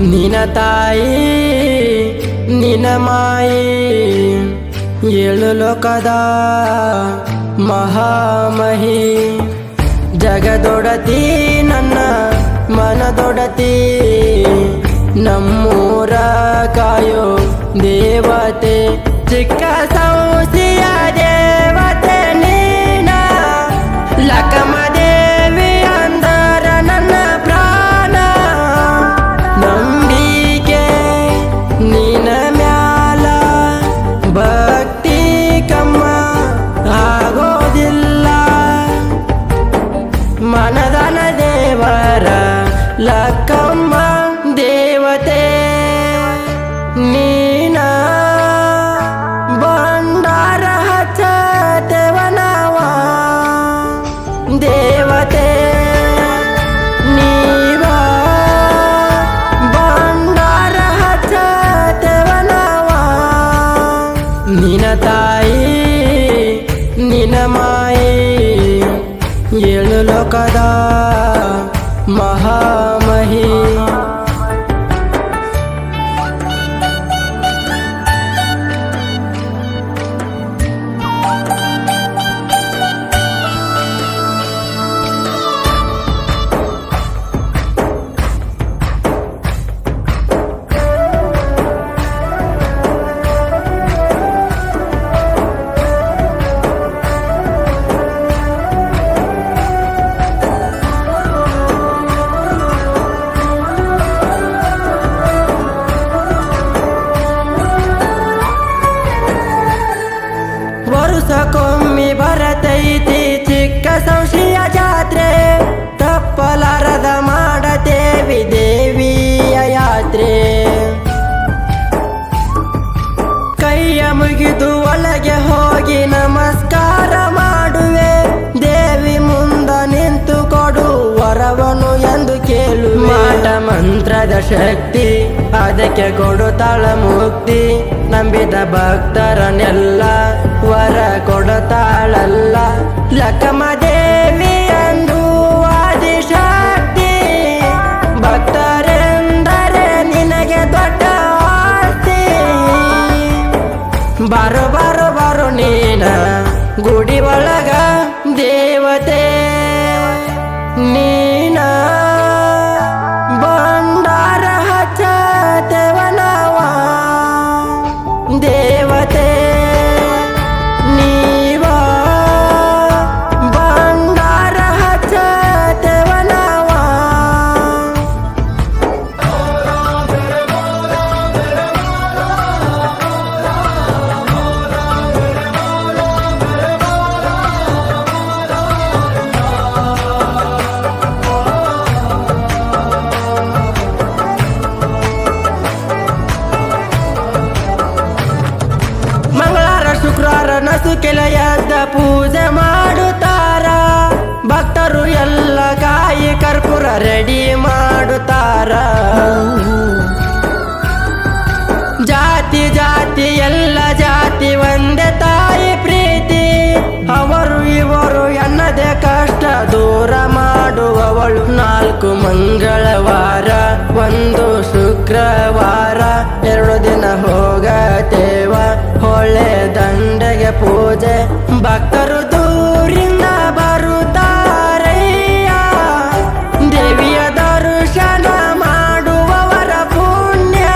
ನಿನ ತಾಯಿ ನಿನ ಮಾಯಿ ಏಳು ಲೋಕದ ಮಹಾಮಹಿ. ಜಗದೊಡತಿ ನನ್ನ ಮನದೊಡತಿ ನಮ್ಮೂರ ಕಾಯೋ ದೇವತೆ ಚಿಕ್ಕ मायुल महामही। ಒಳಗೆ ಹೋಗಿ ನಮಸ್ಕಾರ ಮಾಡುವೆ. ದೇವಿ ಮುಂದ ನಿಂತು ಕೊಡು ವರವನು ಎಂದು ಕೇಳು ಮಾಟ ಮಂತ್ರದ ಶಕ್ತಿ, ಅದಕ್ಕೆ ಕೊಡುತ್ತಾಳ ಮುಕ್ತಿ ನಂಬಿದ ಭಕ್ತರನ್ನೆಲ್ಲ ವರ ಕೊಡುತ್ತಾಳಲ್ಲ ಗುಡಿ ಒಳಗ ದೇವತೆ ನೀನ ಶುಕ್ರವಾರ ಕೆಲ ಎದ್ದ ಪೂಜೆ ಮಾಡುತ್ತಾರ. ಭಕ್ತರು ಎಲ್ಲ ಕಾಯಿ ಕರ್ಪೂರ ರೆಡಿ ಮಾಡುತ್ತಾರ. ಜಾತಿ ಜಾತಿ ಎಲ್ಲ ಜಾತಿ ಒಂದೇ ತಾಯಿ ಪ್ರೀತಿ. ಅವರು ಇವರು ಎನ್ನದೆ ಕಷ್ಟ ದೂರ ಮಾಡುವವಳು ನಾಲ್ಕು ಮಂಗಳವಾರ, ಒಂದು ಶುಕ್ರವಾರ, ಎರಡು ದಿನ ಹೋಗತೇವ ಪೂಜೆ. ಭಕ್ತರು ದೂರಿಂದ ಬರುತ್ತಾರಯ್ಯ ದೇವಿಯ ದರ್ಶನ ಮಾಡುವವರ ಪುಣ್ಯ.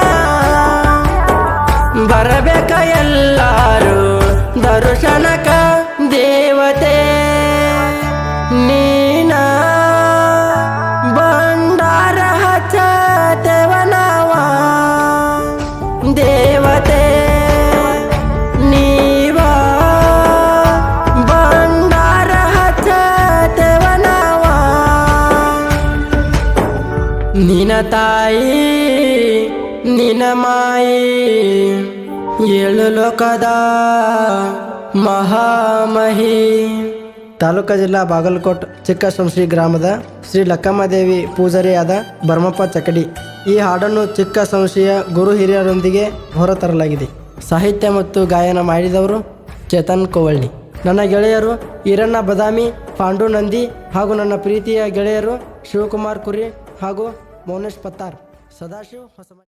ಬರಬೇಕ ಎಲ್ಲರೂ? ದರ್ಶನಕ ದೇವತೆ ನಿನ ತಾಯಿ ನಿನ ಮಾಯಿ, ಏಳು ಲೋಕದ ಮಹಾಮಹಿ. ತಾಲೂಕು ಜಿಲ್ಲಾ ಬಾಗಲಕೋಟ್ ಚಿಕ್ಕ ಸಂಶ್ರೀ ಗ್ರಾಮದ ಶ್ರೀ ಲಕ್ಕಮ್ಮದೇವಿ ಪೂಜಾರಿಯಾದ ಭರ್ಮಪ್ಪ ಚಕಡಿ ಈ ಹಾಡನ್ನು ಚಿಕ್ಕ ಸಂಶ್ರೀಯ ಗುರು ಹಿರಿಯರೊಂದಿಗೆ ಹೊರತರಲಾಗಿದೆ. ಸಾಹಿತ್ಯ ಮತ್ತು ಗಾಯನ ಮಾಡಿದವರು ಚೇತನ್ ಕೋವಳ್ಳಿ. ನನ್ನ ಗೆಳೆಯರು ಈರಣ್ಣ ಬದಾಮಿ, ಪಾಂಡು ನಂದಿ ಹಾಗೂ ನನ್ನ ಪ್ರೀತಿಯ ಗೆಳೆಯರು ಶಿವಕುಮಾರ್ ಕುರಿ ಹಾಗೂ મોનેશ પતાર સદાશિવ